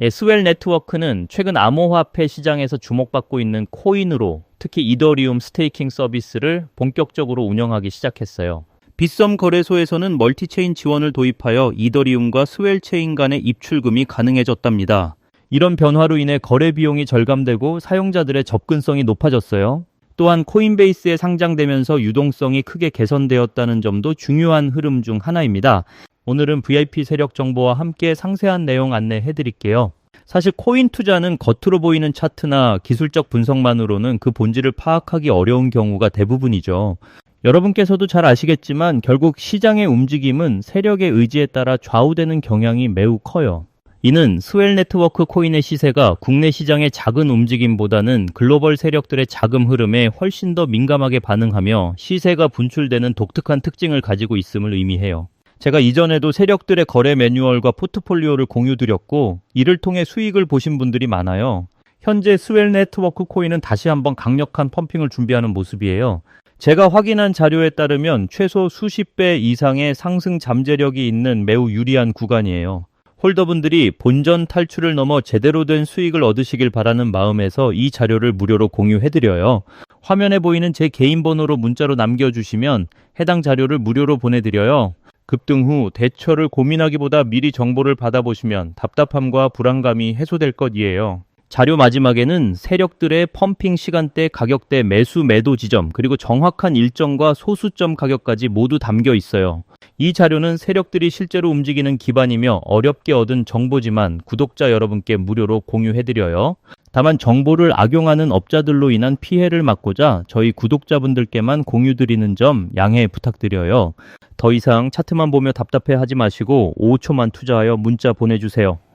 예, 스웰 네트워크는 최근 암호화폐 시장에서 주목받고 있는 코인으로 특히 이더리움 스테이킹 서비스를 본격적으로 운영하기 시작했어요. 빗썸 거래소에서는 멀티체인 지원을 도입하여 이더리움과 스웰 체인 간의 입출금이 가능해졌답니다. 이런 변화로 인해 거래 비용이 절감되고 사용자들의 접근성이 높아졌어요. 또한 코인베이스에 상장되면서 유동성이 크게 개선되었다는 점도 중요한 흐름 중 하나입니다. 오늘은 VIP 세력 정보와 함께 상세한 내용 안내해 드릴게요. 사실 코인 투자는 겉으로 보이는 차트나 기술적 분석만으로는 그 본질을 파악하기 어려운 경우가 대부분이죠. 여러분께서도 잘 아시겠지만 결국 시장의 움직임은 세력의 의지에 따라 좌우되는 경향이 매우 커요. 이는 스웰 네트워크 코인의 시세가 국내 시장의 작은 움직임보다는 글로벌 세력들의 자금 흐름에 훨씬 더 민감하게 반응하며 시세가 분출되는 독특한 특징을 가지고 있음을 의미해요. 제가 이전에도 세력들의 거래 매뉴얼과 포트폴리오를 공유드렸고 이를 통해 수익을 보신 분들이 많아요. 현재 스웰 네트워크 코인은 다시 한번 강력한 펌핑을 준비하는 모습이에요. 제가 확인한 자료에 따르면 최소 수십 배 이상의 상승 잠재력이 있는 매우 유리한 구간이에요. 홀더분들이 본전 탈출을 넘어 제대로 된 수익을 얻으시길 바라는 마음에서 이 자료를 무료로 공유해드려요. 화면에 보이는 제 개인 번호로 문자로 남겨주시면 해당 자료를 무료로 보내드려요. 급등 후 대처를 고민하기보다 미리 정보를 받아보시면 답답함과 불안감이 해소될 것이에요. 자료 마지막에는 세력들의 펌핑 시간대, 가격대, 매수, 매도 지점, 그리고 정확한 일정과 소수점 가격까지 모두 담겨 있어요. 이 자료는 세력들이 실제로 움직이는 기반이며 어렵게 얻은 정보지만 구독자 여러분께 무료로 공유해드려요. 다만 정보를 악용하는 업자들로 인한 피해를 막고자 저희 구독자분들께만 공유드리는 점 양해 부탁드려요. 더 이상 차트만 보며 답답해 하지 마시고 5초만 투자하여 문자 보내주세요.